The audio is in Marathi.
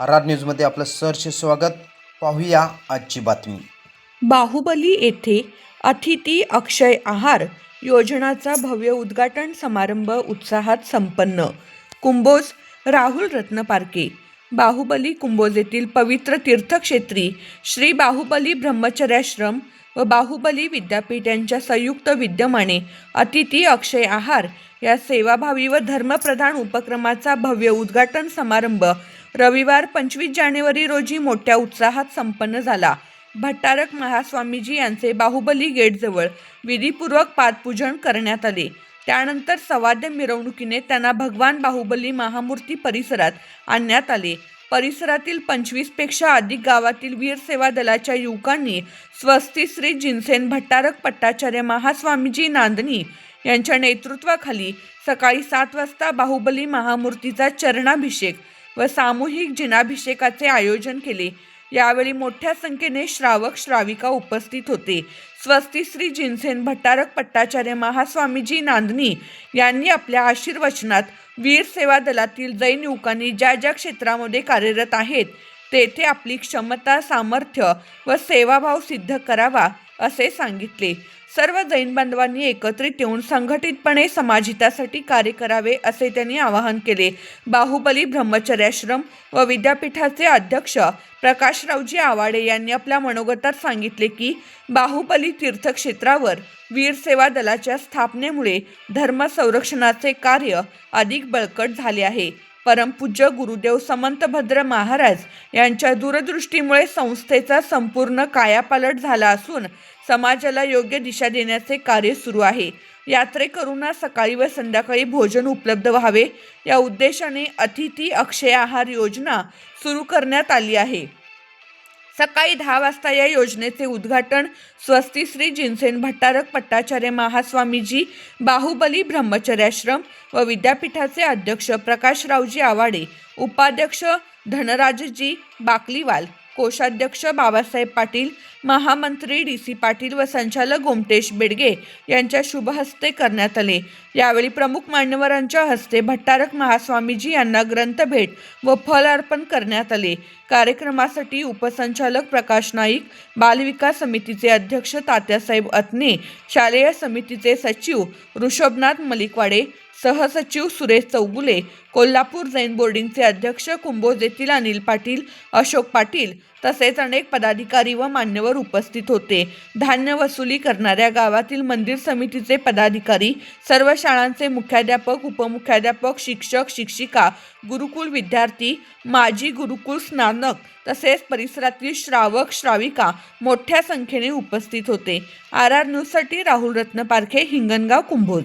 आर आर न्यूजमध्ये आपलं सहर्ष स्वागत. पाहूया आजची बातमी. बाहुबली येथे अतिथी अक्षय आहार योजनाचा भव्य उद्घाटन समारंभ उत्साहात संपन्न. कुंभोज राहुल रत्न पारके बाहुबली कुंभोज येथील पवित्र तीर्थक्षेत्री श्री बाहुबली ब्रह्मचर्याश्रम व बाहुबली विद्यापीठ यांच्या संयुक्त विद्यमाने अतिथी अक्षय आहार या सेवाभावी व धर्मप्रधान उपक्रमाचा भव्य उद्घाटन समारंभ रविवार पंचवीस जानेवारी रोजी मोठ्या उत्साहात संपन्न झाला. भट्टारक महास्वामीजी यांचे बाहुबली गेटजवळ विधीपूर्वक पादपूजन करण्यात आले. त्यानंतर सवाद्य मिरवणुकीने त्यांना भगवान बाहुबली महामूर्ती परिसरात आणण्यात आले. परिसरातील पंचवीसपेक्षा अधिक गावातील वीर सेवा दलाच्या युवकांनी स्वस्ती श्री जिनसेन भट्टारक पट्टाचार्य महास्वामीजी नांदणी यांच्या नेतृत्वाखाली सकाळी सात वाजता बाहुबली महामूर्तीचा चरणाभिषेक व सामूहिक जिनाभिषेकाचे आयोजन केले. यावेळी मोठ्या संख्येने श्रावक श्राविका उपस्थित होते. स्वस्ती श्री जिनसेन भट्टारक पट्टाचार्य महास्वामीजी नांदणी यांनी आपल्या आशीर्वचनात वीर सेवा दलातील जैन युवकांनी ज्या ज्या क्षेत्रामध्ये कार्यरत आहेत तेथे आपली क्षमता सामर्थ्य व सेवाभाव सिद्ध करावा असे सांगितले. सर्व जैन बांधवांनी एकत्रित येऊन संघटितपणे समाजहितासाठी कार्य करावे असे त्यांनी आवाहन केले. बाहुबली ब्रह्मचर्याश्रम व विद्यापीठाचे अध्यक्ष प्रकाशरावजी आवाडे यांनी आपल्या मनोगतात सांगितले की बाहुबली तीर्थक्षेत्रावर वीर सेवा दलाच्या स्थापनेमुळे धर्म संरक्षणाचे कार्य अधिक बळकट झाले आहे. परमपूज्य गुरुदेव समंतभद्र महाराज यांच्या दूरदृष्टीमुळे संस्थेचा संपूर्ण कायापालट झाला असून समाजाला योग्य दिशा देण्याचे कार्य सुरू आहे. यात्रेकरूंना सकाळी व संध्याकाळी भोजन उपलब्ध व्हावे. या उद्देशाने अतिथी अक्षय आहार योजना सुरू करण्यात आली आहे. सकाळी दहा वाजता या योजनेचे उद्घाटन स्वस्ती श्री जिनसेन भट्टारक पट्टाचार्य महास्वामीजी बाहुबली ब्रह्मचर्याश्रम व विद्यापीठाचे अध्यक्ष प्रकाशरावजी आवाडे उपाध्यक्ष धनराजजी बाकलीवाल कोषाध्यक्ष बाबासाहेब पाटील महामंत्री डी सी पाटील व संचालक गोमटेश बेडगे यांच्या शुभहस्ते करण्यात आले. यावेळी प्रमुख मान्यवरांच्या हस्ते भट्टारक महास्वामीजी यांना ग्रंथभेट व फल अर्पण करण्यात आले. कार्यक्रमासाठी उपसंचालक प्रकाश नाईक बालविकास समितीचे अध्यक्ष तात्यासाहेब अतने शालेय समितीचे सचिव ऋषभनाथ मलिकवाडे सहसचिव सुरेश चौगुले कोल्हापूर जैन बोर्डिंगचे अध्यक्ष कुंभोज येथील अनिल पाटील अशोक पाटील तसेच अनेक पदाधिकारी व मान्यवर उपस्थित होते. धान्य वसुली करणाऱ्या गावातील मंदिर समितीचे पदाधिकारी सर्व शाळांचे मुख्याध्यापक उपमुख्याध्यापक शिक्षक शिक्षिका गुरुकुल विद्यार्थी माजी गुरुकुल स्नानक तसेच परिसरातील श्रावक श्राविका मोठ्या संख्येने उपस्थित होते. आर आर न्यूजसाठी राहुल रत्न पारखे हिंगणगाव कुंभोज.